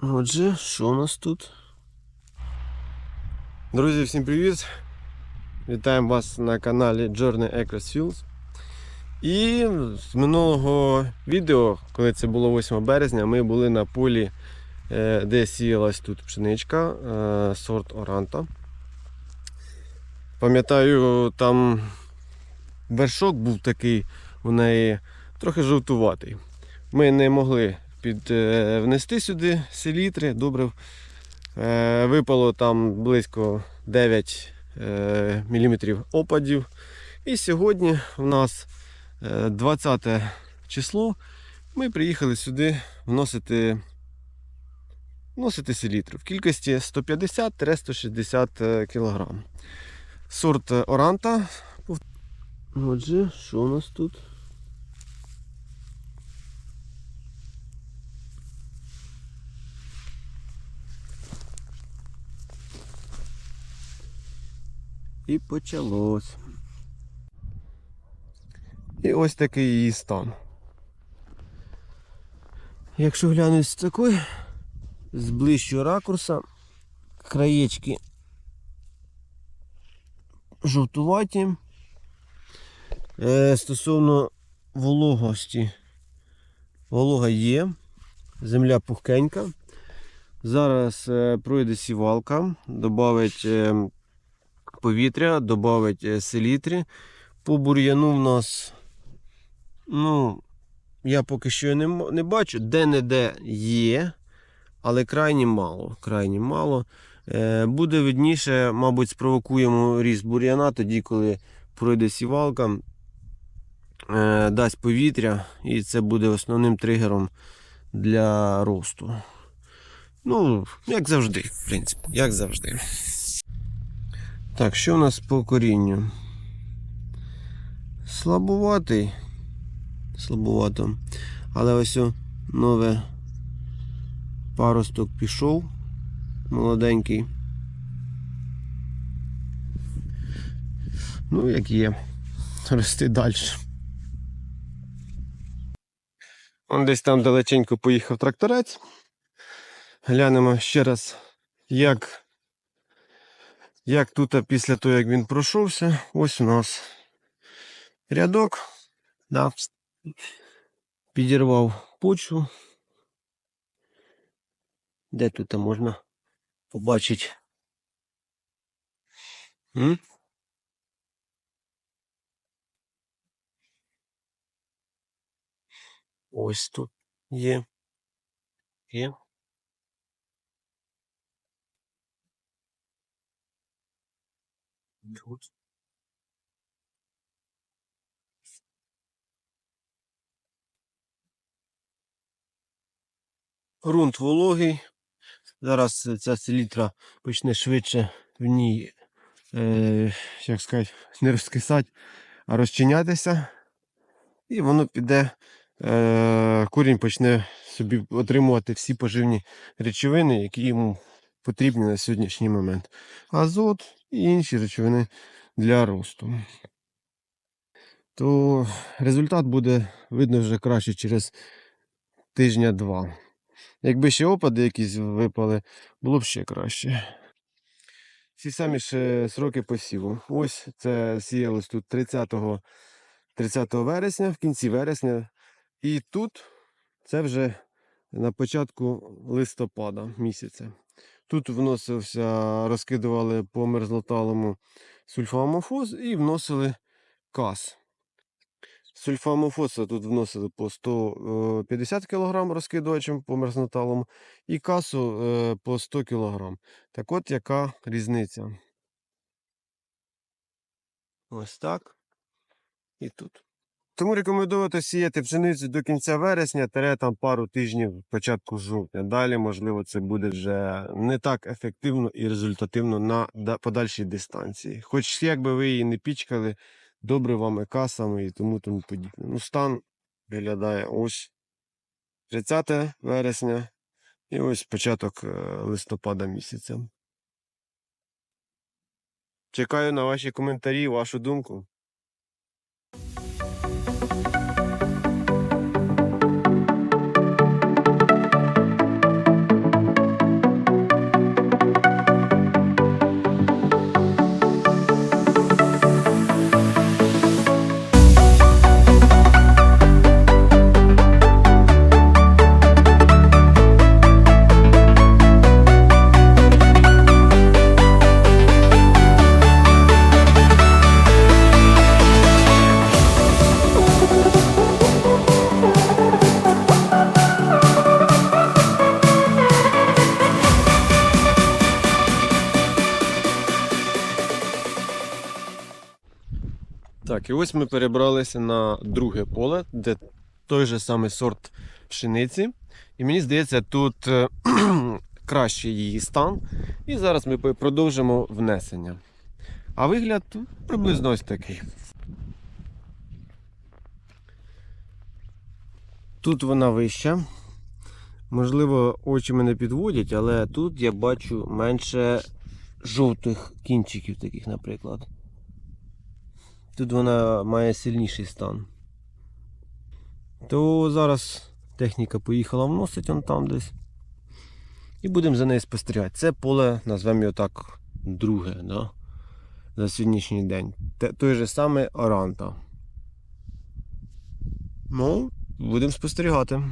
Отже, що у нас тут? Друзі, всім привіт! Вітаємо вас на каналі Journey Across Fields. І з минулого відео, коли це було 8 березня, ми були на полі, е, де сіялась тут пшеничка, е, сорт Оранта. Пам'ятаю, там вершок був такий у неї трохи жовтуватий. Ми не могли під, е, внести сюди селітри, добрив. Е, випало там близько 9 е, мм опадів. І сьогодні у нас е, 20 число. Ми приїхали сюди вносити, вносити селітру в кількості 150-160 кг. Сорт Оранта. Отже, що у нас тут? І почалось. І ось такий її стан. Якщо глянути з такої, з ближчого ракурса, краєчки жовтуваті. Е, стосовно вологості, волога є, земля пухкенька. Зараз е, пройде сівалка, додавить е, повітря, додавить е, селітрі. По бур'яну в нас, ну, я поки що не, не бачу, де-не-де є, але крайні мало. Крайні мало. Е, буде видніше, мабуть, спровокуємо ріст бур'яна тоді, коли пройде сівалка, е, дасть повітря, і це буде основним тригером для росту. Ну, як завжди, в принципі, як завжди. Так, що у нас по корінню? Слабуватий. Слабувато. Але ось о, нове паросток пішов. Молоденький. Ну, як є. Рости далі. Он десь там далеченько поїхав тракторець. Глянемо ще раз, як як тут після того, як він пройшовся, ось у нас рядок. Да, підірвав почву. Де тут можна побачити? М? Ось тут є. Є. Тут. Грунт вологий. Зараз ця селітра почне швидше в ній, е, як сказати, не розкисати, а розчинятися. І воно піде, е, корінь почне собі отримувати всі поживні речовини, які йому потрібні на сьогоднішній момент. Азот і інші речовини для росту. То результат буде видно вже краще через тижня-два. Якби ще опади якісь випали, було б ще краще. Ці самі ж сроки посіву. Ось це сіялось тут 30, 30 вересня, в кінці вересня. І тут це вже на початку листопада місяця. Тут вносився, розкидували по мерзлоталому сульфамофос і вносили кас. Сульфамофоса тут вносили по 150 кг розкидувачем по мерзноталому і касу е, по 100 кг. Так от яка різниця? Ось так. І тут. Тому рекомендувати сіяти пшеницю до кінця вересня, тере там пару тижнів початку жовтня. Далі, можливо, це буде вже не так ефективно і результативно на подальшій дистанції. Хоч як би ви її не пічкали добре добривами, касами і тому тому подібне. Ну, стан виглядає ось 30 вересня і ось початок е, листопада місяця. Чекаю на ваші коментарі, вашу думку. Так, і ось ми перебралися на друге поле, де той же самий сорт пшениці. І мені здається, тут е, кращий її стан. І зараз ми продовжимо внесення. А вигляд приблизно ось такий. Тут вона вища. Можливо, очі мене підводять, але тут я бачу менше жовтих кінчиків таких, наприклад. Тут вона має сильніший стан. То зараз техніка поїхала вносить он там десь. І будемо за нею спостерігати. Це поле, назвемо його так, друге, да? за сьогоднішній день. Той же самий Оранта. Ну, будемо спостерігати.